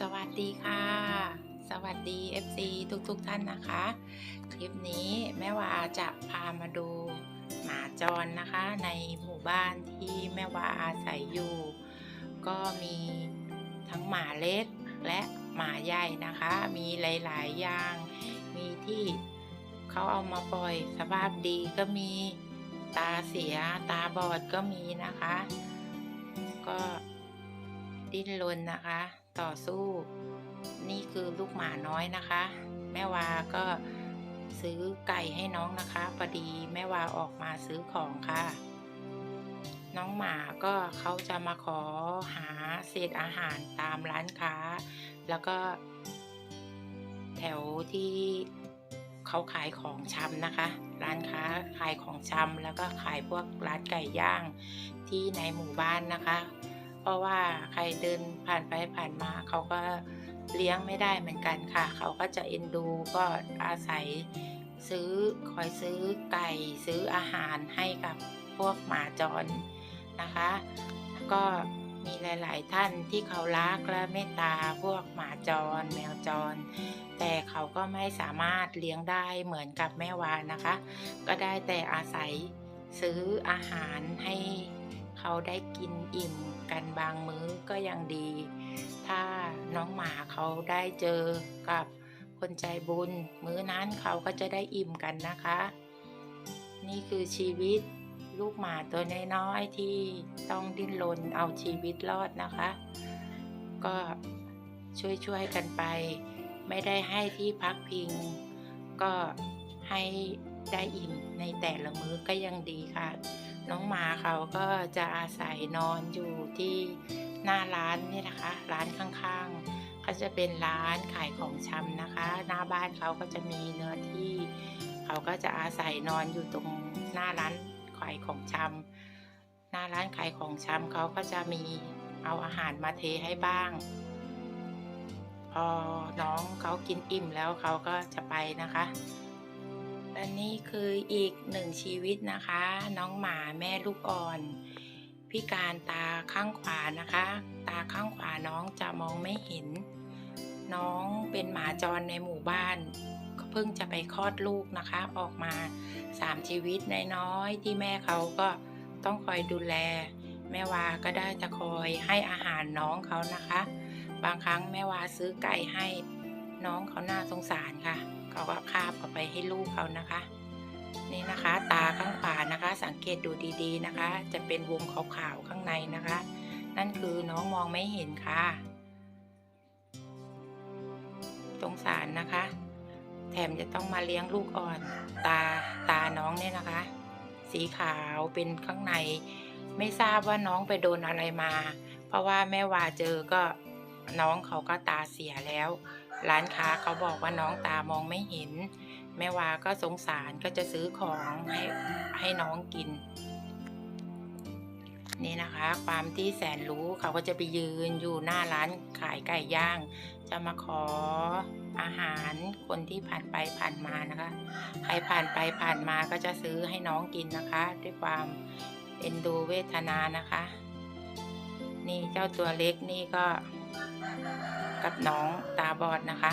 สวัสดีค่ะ สวัสดี FC ทุกๆทท่านนะคะ คลิปนี้แม่วาจะพามาดูหมาจรนะคะ ในหมู่บ้านที่แม่วาอาศัยอยู่ ก็มีทั้งหมาเล็กและหมาใหญ่นะคะ มีหลายๆอย่าง มีที่เขาเอามาปล่อยสภาพดีก็มีตาเสียตาบอดก็มีนะคะ ก็ดิ้นรนนะคะ ต่อสู้ นี่คือลูกหมาน้อยนะคะ แม่วาก็ซื้อไก่ให้น้องนะคะพอดีแม่วาออกมาซื้อของค่ะ น้องหมาก็เขาจะมาขอหาเศษอาหารตามร้านค้า แล้วก็ แถวที่เขาขายของชำนะคะ ร้านค้าขายของชำแล้วก็ขายพวกร้านไก่ย่างที่ในหมู่บ้านนะคะ เพราะว่าใครเดินผ่านไปผ่านมาเขาก็เลี้ยงไม่ได้เหมือนกันค่ะ เขาก็จะเอ็นดูก็อาศัยซื้อคอยซื้อไก่ซื้ออาหารให้กับพวกหมาจรนะคะก็มีหลาย ๆ ท่านที่เขารักและเมตตาพวกหมาจร แมวจร แต่เขาก็ไม่สามารถเลี้ยงได้เหมือนกับแม่วานนะคะ ก็ได้แต่อาศัยซื้ออาหารให้เขาได้กินอิ่ม กันบางมื้อก็ยังดี ถ้าน้องหมาเขาได้เจอกับคนใจบุญ มื้อนั้นเขาก็จะได้อิ่มกันนะคะ นี่คือชีวิตลูกหมาตัวน้อยๆที่ต้องดิ้นรนเอาชีวิตรอดนะคะ ก็ช่วยๆกันไป ไม่ได้ให้ที่พักพิง ก็ให้ได้อิ่มในแต่ละมื้อก็ยังดีค่ะ น้องหมาเขาก็จะอาศัยนอนอยู่ที่หน้าร้านนี่นะคะ ร้านข้างๆก็จะเป็นร้านขายของชำนะคะ หน้าบ้านเขาก็จะมีเนื้อที่ เขาก็จะอาศัยนอนอยู่ตรงหน้าร้านขายของชำหน้าร้านขายของชำเขาก็จะมีเอาอาหารมาเทให้บ้าง พอน้องเขากินอิ่มแล้วเขาก็จะไปนะคะ และนี่คืออีกหนึ่งชีวิตนะคะ น้องหมาแม่ลูกอ่อน พิการตาข้างขวานะคะ ตาข้างขวาน้องจะมองไม่เห็น น้องเป็นหมาจรในหมู่บ้านก็เพิ่งจะไปคลอดลูกนะคะ ออกมาสามชีวิตน้อยๆที่แม่เขาก็ต้องคอยดูแล แม่วาก็ได้จะคอยให้อาหารน้องเขานะคะ บางครั้งแม่วาซื้อไก่ให้น้องเขาน่าสงสารค่ะ เขาก็คาบเอาไปให้ลูกเขานะคะ นี่นะคะ ตาข้างขวานะคะ สังเกตดูดีๆนะคะ จะเป็นวงขาวๆข้างในนะคะ นั่นคือน้องมองไม่เห็นค่ะสงสารนะคะ แถมจะต้องมาเลี้ยงลูกอ่อน ตาตาน้องเนี่ยนะคะ สีขาวเป็นข้างใน ไม่ทราบว่าน้องไปโดนอะไรมา เพราะว่าแม่วาเจอก็น้องเขาก็ตาเสียแล้ว ร้านค้าเขาบอกว่าน้องตามองไม่เห็น แม่วาก็สงสารก็จะซื้อของให้ให้น้องกิน นี่นะคะ ความที่แสนรู้เขาก็จะไปยืนอยู่หน้าร้านขายไก่ย่าง จะมาขออาหารคนที่ผ่านไปผ่านมานะคะ ใครผ่านไปผ่านมาก็จะซื้อให้น้องกินนะคะ ด้วยความเอ็นดูเวทนานะคะ นี่เจ้าตัวเล็กนี่ก็ กับน้องตาบอดนะคะ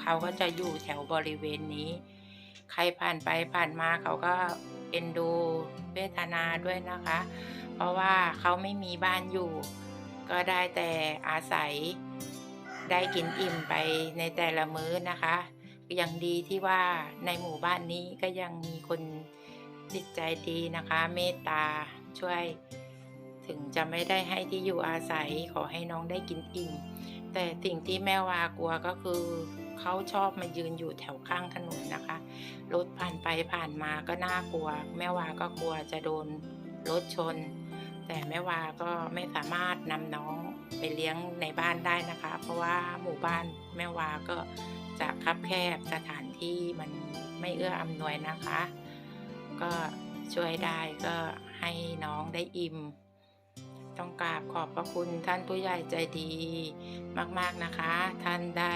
เขาก็จะอยู่แถวบริเวณนี้ ใครผ่านไปผ่านมาเขาก็เอ็นดูเวทนาด้วยนะคะ เพราะว่าเขาไม่มีบ้านอยู่ ก็ได้แต่อาศัยได้กินอิ่มไปในแต่ละมื้อนะคะยังดีที่ว่าในหมู่บ้านนี้ก็ยังมีคนจิตใจดีนะคะ เมตตาช่วย ถึงจะไม่ได้ให้ที่อยู่อาศัยขอให้น้องได้กินอิ่ม แต่สิ่งที่แม่วากลัวก็คือเขาชอบมายืนอยู่แถวข้างถนนนะคะ รถผ่านไปผ่านมาก็น่ากลัว แม่วาก็กลัวจะโดนรถชน แต่แม่วาก็ไม่สามารถนำน้องไปเลี้ยงในบ้านได้นะคะ เพราะว่าหมู่บ้านแม่วาก็จะคับแคบสถานที่มันไม่เอื้ออำนวยนะคะ ก็ช่วยได้ก็ให้น้องได้อิ่ม ต้องกราบขอบพระคุณท่านผู้ใหญ่ใจดีมากๆนะคะ ท่านได้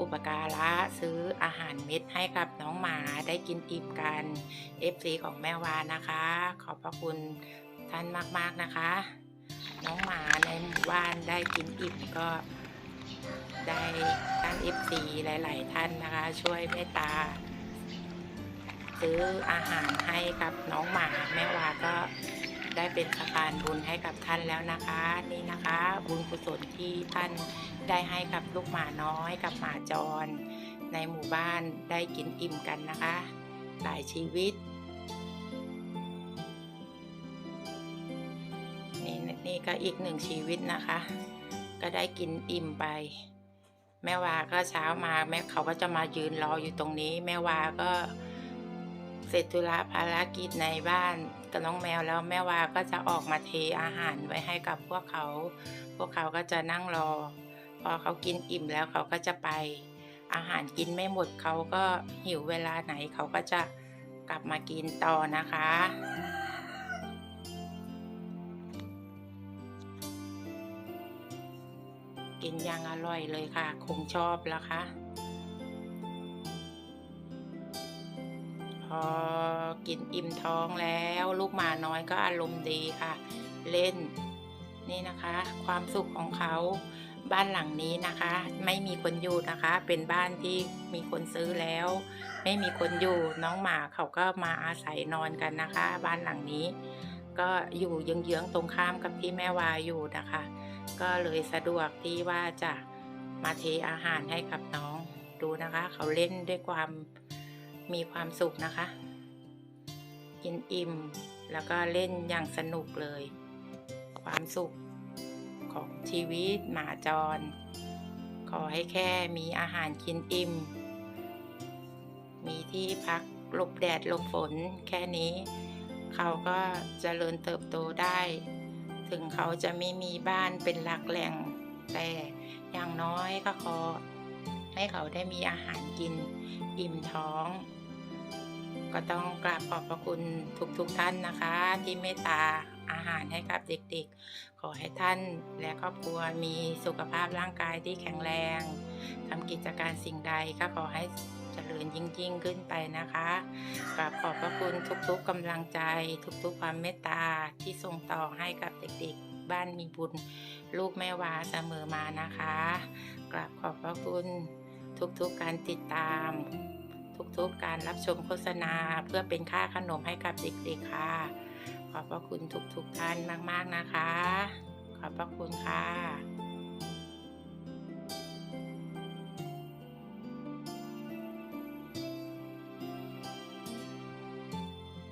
อุปการะซื้ออาหารเม็ดให้กับน้องหมาได้กินอิ่มกัน FC ของแม่วานะคะ ขอบพระคุณท่านมากๆนะคะ น้องหมาในหมู่บ้านได้กินอิ่มก็ได้ท่าน FC หลาย ๆ ท่านนะคะ ช่วยเมตตา ซื้ออาหารให้กับน้องหมาแม่วาก็ ได้เป็นสะพานบุญให้กับท่านแล้วนะคะ นี่นะคะ บุญกุศลที่ท่านได้ให้กับลูกหมาน้อยกับหมาจร ในหมู่บ้านได้กินอิ่มกันนะคะ หลายชีวิตนี่นี่ก็อีกหนึ่งชีวิตนะคะ ก็ได้กินอิ่มไป แม่วาก็เช้ามาแม่เขาก็จะมายืนรออยู่ตรงนี้ แม่วาก็ เสร็จธุระภารกิจในบ้านกับน้องแมวแล้วแม่วาก็จะออกมาเทอาหารไว้ให้กับพวกเขา พวกเขาก็จะนั่งรอ พอเขากินอิ่มแล้วเขาก็จะไป อาหารกินไม่หมดเขาก็หิวเวลาไหนเขาก็จะกลับมากินต่อนะคะกินอย่างอร่อยเลยค่ะ คงชอบแล้วค่ะ กินอิ่มท้องแล้ว ลูกหมาน้อยก็อารมณ์ดีค่ะ เล่นนี่นะคะ ความสุขของเขาบ้านหลังนี้นะคะ ไม่มีคนอยู่นะคะ เป็นบ้านที่มีคนซื้อแล้ว ไม่มีคนอยู่น้องหมาเขาก็มาอาศัยนอนกันนะคะ บ้านหลังนี้ ก็อยู่เยื้องๆตรงข้ามกับที่แม่วาอยู่นะคะ ก็เลยสะดวกที่ว่าจะมาเทอาหารให้กับน้องดูนะคะ เขาเล่นด้วยความ มีความสุขนะคะ กินอิ่มแล้วก็เล่นอย่างสนุกเลย ความสุขของชีวิตหมาจร ขอให้แค่มีอาหารกินอิ่ม มีที่พักหลบแดดหลบฝนแค่นี้ เขาก็เจริญเติบโตได้ ถึงเขาจะไม่มีบ้านเป็นหลักแหล่ง แต่อย่างน้อยก็ขอให้เขาได้มีอาหารกิน อิ่มท้อง ก็ต้องกราบขอบพระคุณทุกๆทท่านนะคะ ที่เมตตาอาหารให้กับเด็กๆ ขอให้ท่านและครอบครัวมีสุขภาพร่างกายที่แข็งแรงทำกิจการสิ่งใดก็ขอให้เจริญยิ่งยิ่งๆขึ้นไปนะคะกราบขอบพระคุณทุกๆกำลังใจ ทุกๆความเมตตาที่ส่งต่อให้กับเด็กๆ บ้านมีบุญ ลูกแม่วาเสมอมานะคะกราบขอบพระคุณทุกๆการติดตาม ทุกๆ การรับชมโฆษณา เพื่อเป็นค่าขนมให้กับเด็กๆค่ะ ขอบพระคุณทุกๆท่านมากๆนะคะ ขอบพระคุณค่ะ